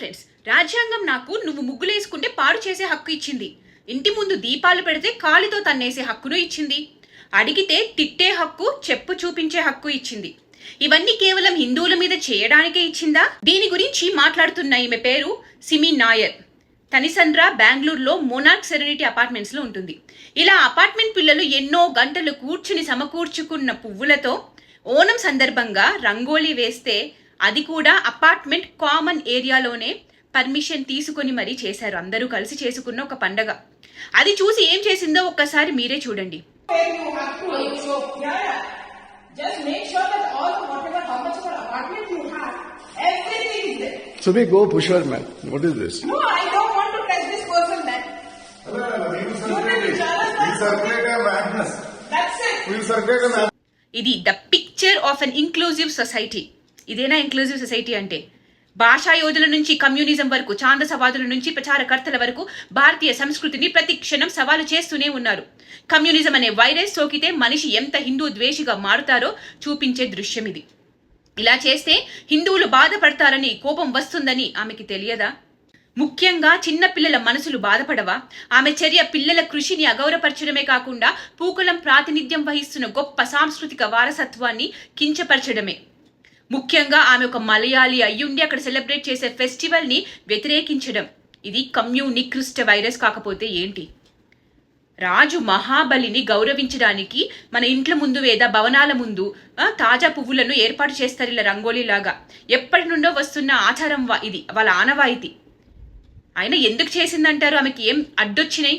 Friends రాజ్యాంగం నాకు నువ్వు ముగ్గులేసుకుంటే పాడు చేసే హక్కు ఇచ్చింది. ఇంటి ముందు దీపాలు పెడితే కాలితో తన్నేసే హక్కును ఇచ్చింది. అడిగితే తిట్టే హక్కు చెప్పు చూపించే హక్కు ఇచ్చింది. ఇవన్నీ కేవలం హిందువుల మీద చేయడానికే ఇచ్చిందా? దీని గురించి మాట్లాడుతున్న ఈమె పేరు సిమి నాయర్. తనిసంద్ర బెంగళూరులో మోనార్క్ సెరెనిటీ అపార్ట్మెంట్స్లో ఉంటుంది. ఇలా అపార్ట్మెంట్ పిల్లలు ఎన్నో గంటలు కూర్చుని సమకూర్చుకున్న పువ్వులతో ఓణం సందర్భంగా రంగోలీ వేస్తే అది కూడా అపార్ట్మెంట్ కామన్ ఏరియాలోనే పర్మిషన్ తీసుకుని మరీ చేశారు. అందరూ కలిసి చేసుకున్న ఒక పండగ. అది చూసి ఏం చేసిందో ఒక్కసారి మీరే చూడండి. ఇది the picture of an inclusive society. ఇదేనా ఇంక్లూజివ్ సొసైటీ అంటే? భాషా యోధుల నుంచి కమ్యూనిజం వరకు చాందసవాదుల నుంచి ప్రచారకర్తల వరకు భారతీయ సంస్కృతిని ప్రతి క్షణం సవాలు చేస్తూనే ఉన్నారు. కమ్యూనిజం అనే వైరస్ సోకితే మనిషి ఎంత హిందూ ద్వేషిగా మారుతారో చూపించే దృశ్యం ఇది. ఇలా చేస్తే హిందువులు బాధపడతారని కోపం వస్తుందని ఆమెకి తెలియదా? ముఖ్యంగా చిన్న పిల్లల మనసులు బాధపడవా? ఆమె చర్య పిల్లల కృషిని అగౌరపరచడమే కాకుండా పూకులం ప్రాతినిధ్యం వహిస్తున్న గొప్ప సాంస్కృతిక వారసత్వాన్ని కించపరచడమే. ముఖ్యంగా ఆమె ఒక మలయాళి అయ్యుండి అక్కడ సెలబ్రేట్ చేసే ఫెస్టివల్ని వ్యతిరేకించడం. ఇది కమ్యూనిక్రిస్ట్ వైరస్ కాకపోతే ఏంటి? రాజు మహాబలిని గౌరవించడానికి మన ఇంట్ల ముందు లేదా భవనాల ముందు తాజా పువ్వులను ఏర్పాటు చేస్తారు ఇలా రంగోలీలాగా. ఎప్పటి నుండో వస్తున్న ఆచారం ఇది వాళ్ళ ఆనవాయితీ. ఆయన ఎందుకు చేసిందంటారు? ఆమెకి ఏం అడ్డొచ్చినాయి?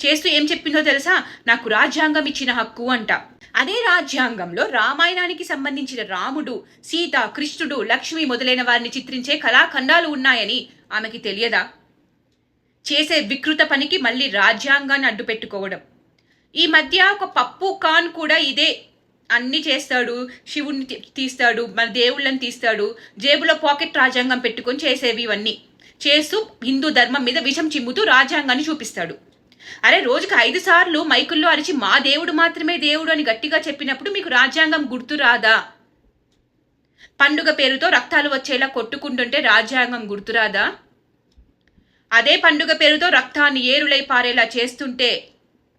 చేస్తూ ఏం చెప్పిందో తెలుసా? నాకు రాజ్యాంగం ఇచ్చిన హక్కు అంట. అదే రాజ్యాంగంలో రామాయణానికి సంబంధించిన రాముడు సీత కృష్ణుడు లక్ష్మి మొదలైన వారిని చిత్రించే కళాఖండాలు ఉన్నాయని ఆమెకి తెలియదా? చేసే వికృత పనికి మళ్ళీ రాజ్యాంగాన్ని అడ్డు పెట్టుకోవడం. ఈ మధ్య ఒక పప్పు ఖాన్ కూడా ఇదే అన్ని చేస్తాడు శివుణ్ణి తీస్తాడు మన దేవుళ్ళని తీస్తాడు జేబులో పాకెట్ రాజ్యాంగం పెట్టుకొని చేసేవి ఇవన్నీ. చేస్తూ హిందూ ధర్మం మీద విషం చిమ్ముతూ రాజ్యాంగాన్ని చూపిస్తాడు. అరే రోజుకి ఐదు సార్లు మైకుల్లో అరిచి మా దేవుడు మాత్రమే దేవుడు అని గట్టిగా చెప్పినప్పుడు మీకు రాజ్యాంగం గుర్తు రాదా? పండుగ పేరుతో రక్తాలు వచ్చేలా కొట్టుకుంటుంటే రాజ్యాంగం గుర్తురాదా అదే పండుగ పేరుతో రక్తాన్ని ఏరులై పారేలా చేస్తుంటే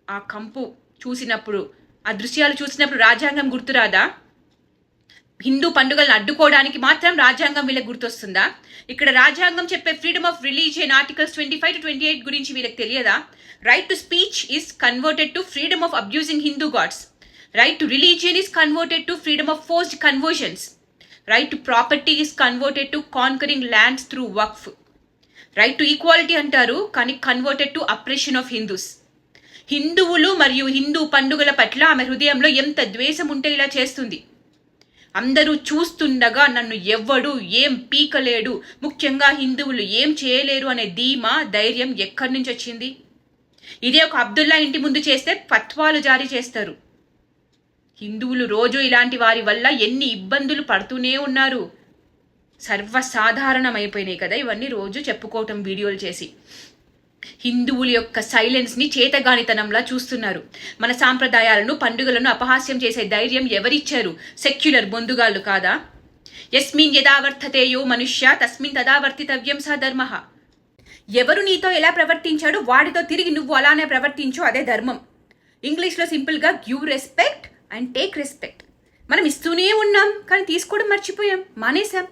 ఆ కంపు చూసినప్పుడు ఆ దృశ్యాలు చూసినప్పుడు రాజ్యాంగం గుర్తురాదా హిందూ పండుగలను అడ్డుకోవడానికి మాత్రం రాజ్యాంగం వీళ్ళకి గుర్తొస్తుందా? ఇక్కడ రాజ్యాంగం చెప్పే freedom of religion articles twenty five to twenty eight గురించి వీళ్ళకి తెలియదా? Right to speech is converted to freedom of abusing Hindu gods right to religion is converted to freedom of forced conversions right to property is converted to conquering lands through Waqf right to equality అంటారు కానీ converted to oppression of Hindus హిందువులు మరియు హిందూ పండుగల పట్ల ఆమె హృదయంలో ఎంత ద్వేషం ఉంటే ఇలా చేస్తుంది. అందరూ చూస్తుండగా నన్ను ఎవ్వడు ఏం పీకలేడు. ముఖ్యంగా హిందువులు ఏం చేయలేరు అనే ధీమా ధైర్యం ఎక్కడి నుంచి వచ్చింది? ఇదే ఒక అబ్దుల్లా ఇంటి ముందు చేస్తే ఫత్వాలు జారీ చేస్తారు. హిందువులు రోజు ఇలాంటి వారి వల్ల ఎన్ని ఇబ్బందులు పడుతూనే ఉన్నారు. సర్వసాధారణమైపోయినాయి కదా ఇవన్నీ రోజు చెప్పుకోవటం వీడియోలు చేసి. హిందువుల యొక్క సైలెన్స్ని చేతగానితనంలా చూస్తున్నారు. మన సాంప్రదాయాలను పండుగలను అపహాస్యం చేసే ధైర్యం ఎవరిచ్చారు? సెక్యులర్ బొందుగాళ్ళు కాదా? యస్మిన్ యథావర్తతేయో మనుష్య తస్మిన్ తదావర్తితవ్యం స ధర్మ. ఎవరు నీతో ఎలా ప్రవర్తించాడో వాడితో తిరిగి నువ్వు అలానే ప్రవర్తించు అదే ధర్మం. ఇంగ్లీష్లో సింపుల్గా give respect and take respect మనం ఇస్తూనే ఉన్నాం కానీ తీసుకోవడం మర్చిపోయాం మానేశాం.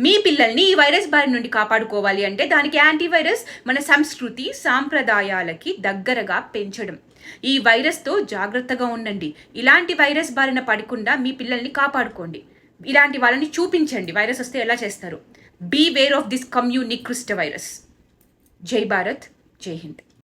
మీ పిల్లల్ని ఈ వైరస్ బారి నుండి కాపాడుకోవాలి అంటే దానికి యాంటీవైరస్ మన సంస్కృతి సాంప్రదాయాలకి దగ్గరగా పెంచడం. ఈ వైరస్తో జాగ్రత్తగా ఉండండి. ఇలాంటి వైరస్ బారిన పడకుండా మీ పిల్లల్ని కాపాడుకోండి. ఇలాంటి వాళ్ళని చూపించండి. వైరస్ వస్తే ఎలా చేస్తారు? Be wear of this కమ్యూనిక్రిస్ట్ virus జై భారత్ జై హింద్.